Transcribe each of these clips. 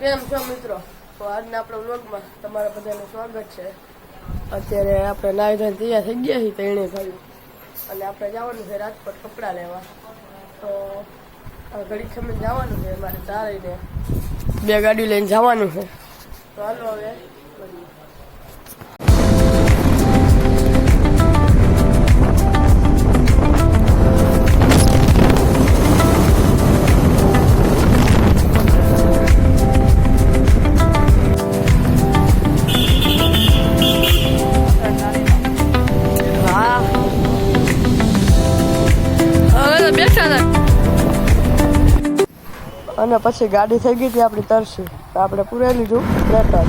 કેમ છો મિત્રો? તો આજના આપણા વ્લોગમાં તમારા બધાનું સ્વાગત છે. અત્યારે આપણે નાઈ ધોઈને તૈયાર થઈ ગયા છીએ તેણે ભાઈ. અને આપણે જવાનું છે રાજકોટ કપડાં લેવા. તો ઘડી ખમે જવાનું છે, મારે ચારીને બે ગાડી લઈને જવાનું છે. તો હાલો હવે અને પછી ગાડી થઈ ગઈ હતી આપણી તરસી તો આપણે પૂરાઈ લીધું letter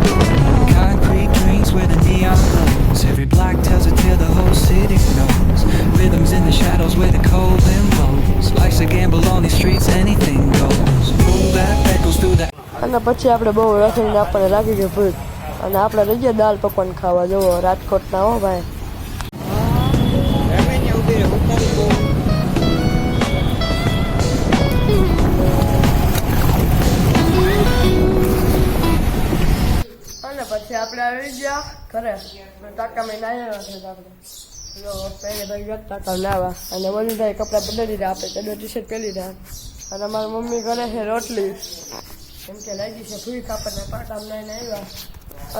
Concrete drinks where the neon glows. Every block tells a tale the whole city knows. Rhythms in the shadows where the cold wind blows. Life's a gamble on these streets, anything goes. Boom bap echoes through the અને પછી આપણે બહુ રખડીને આપણને લાગી ગયું ભૂખ અને આપણે લઈ ગયા દાલ પકવાન ખાવા જવો, રાજકોટના હો ભાઈ. અને પછી આપણે આવી ગયા ઘરે. ટાકા મેં આવ્યા છે આપણે. જો પહેલે ભાઈ ટાકા નાવા અને મમ્મીભાઈ કપડાં બદલી દીધા આપણે ચડો ટી શર્ટ પહેરી અને મારી મમ્મી કરે છે રોટલી. કેમ કે લાગી છે ફૂઈ કાપડને પાટા લઈને આવ્યા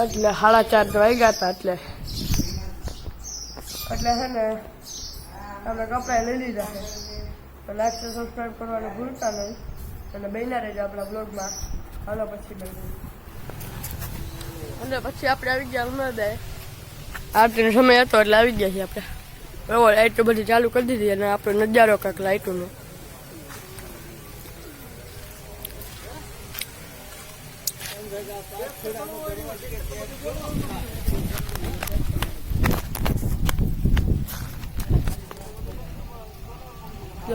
એટલે સાડા ચાર તો વાગ્યા હતા એટલે. એટલે છે ને અમે કપડાં લઈ લીધા. છે લાઈક સબસ્ક્રાઈબ કરવાનું ભૂલતા નહીં. અને બન્યા રહેજો આપણા બ્લોગમાં હાલો પછી બની અને પછી આપણે આવી ગયા ઉમરદે આરતીનો સમય હતો એટલે આવી ગયા છીએ આપણે. એવો લાઈટ તો બધી ચાલુ કરી દીધી અને આપણો નજારો કાંક લાઇટોનો જો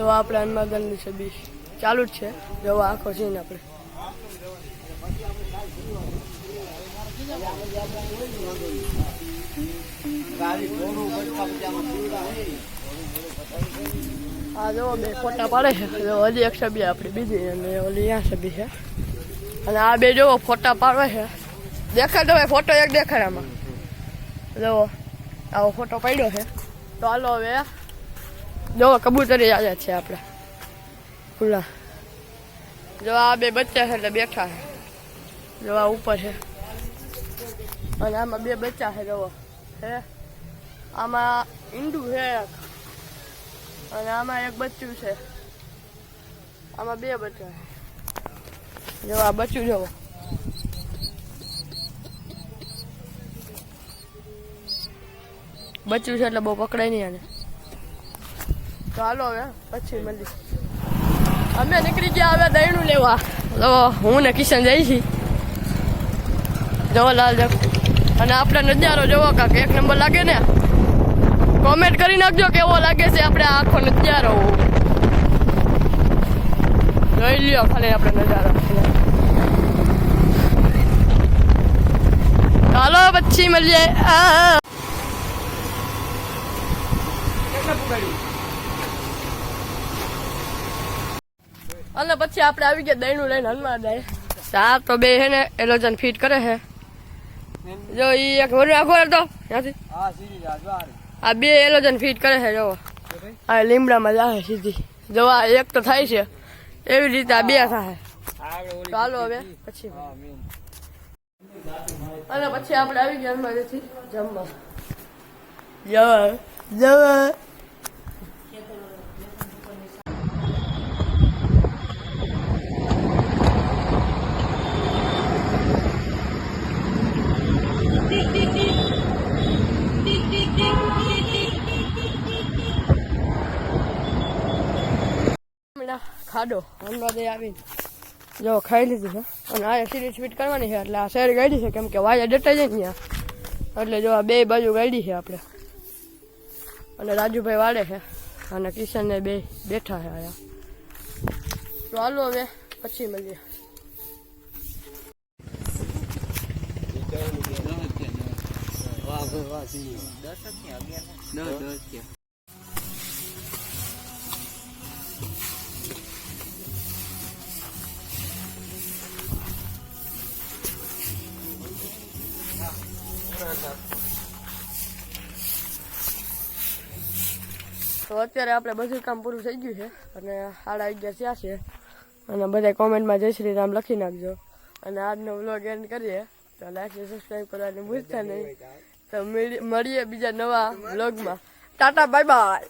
આપણે હનુમાનગઢની છબી ચાલુ જ છે. જોવા આખો સીન આપણે. આ જો બે ફોટા પાડે છે. હજી એક સભી આપણી, બીજી અને ઓલી અહીંયા સભી છે. અને આ બે જોવો ફોટા પાડે છે. દેખાય તમે ફોટો એક દેખાય આમાં જો આવો ફોટો પાડ્યો છે. તો હાલો હવે, જોવો, કબૂતરી આવ્યા છે આપણે ખુલ્લા. જો આ બે બચ્ચા છે એટલે બેઠા છે. જો આ ઉપર છે. અને આમાં બે બચ્ચા છે, જોવો. હે? આમાં ઈંડું છે એક. અને આમાં એક બચ્ચું છે. આમાં બે બચ્ચા છે. જો આ બચ્ચું બચ્યું છે એટલે બહુ પકડાય નહીં આને. હાલો હવે, પછી મળી અમે નીકળી ગયા હવે દહીણું લેવા. તો હું ને કિશન જઈ છી જવો લાલ જગ. અને આપણે નજારો જોવો કાંક એક નંબર લાગે ને? કોમેન્ટ કરી નાખજો કેવો લાગે છે આપણે આખો નજારો. જોઈ લ્યો ખાલી આપણે નજારો ચાલો પછી મળીએ. અને પછી આપણે આવી ગયા દહીંનું લઈને હનુમાન જાય આ તો બે હે ને એલોજન ફીટ કરે છે જો ઈ એક વરુ આખો તો, ત્યાંથી. આ બે એલોજન ફીટ કરે છે જો આ લીમડામાં જાય સીધી. જો આ એક તો થાય છે. એવી રીતે આ બે થાય. ચાલો હવે, પછી અને પછી આપણે આવી ગયા હનુમાનથી જમવા. જવા જવા ખાડો. હમણાં આવીને જો ખાઈ લીધું છે. અને આ સીધી સ્પીડ કરવાની છે એટલે આ શહેર ગાડી છે કેમ કે વાયા ડટાઈ જાય ને ત્યાં. એટલે જો આ બે બાજુ ગાડી છે આપણે. અને રાજુભાઈ વાળે છે અને કિશન ને બે બેઠા છે આયા તો હાલો હવે પછી મળીએ. તો અત્યારે આપણે બધું કામ પૂરું થઈ ગયું છે અને સાડા અગિયાર થયા છે. અને બધા કોમેન્ટમાં જય શ્રી રામ લખી નાખજો. અને આજનો વ્લોગ એન્ડ કરીએ. તો લાઈક સબસ્ક્રાઈબ કરવાની ભૂલતા નહીં. તો મળી- મળીએ બીજા નવા વ્લોગમાં ટાટા બાય બાય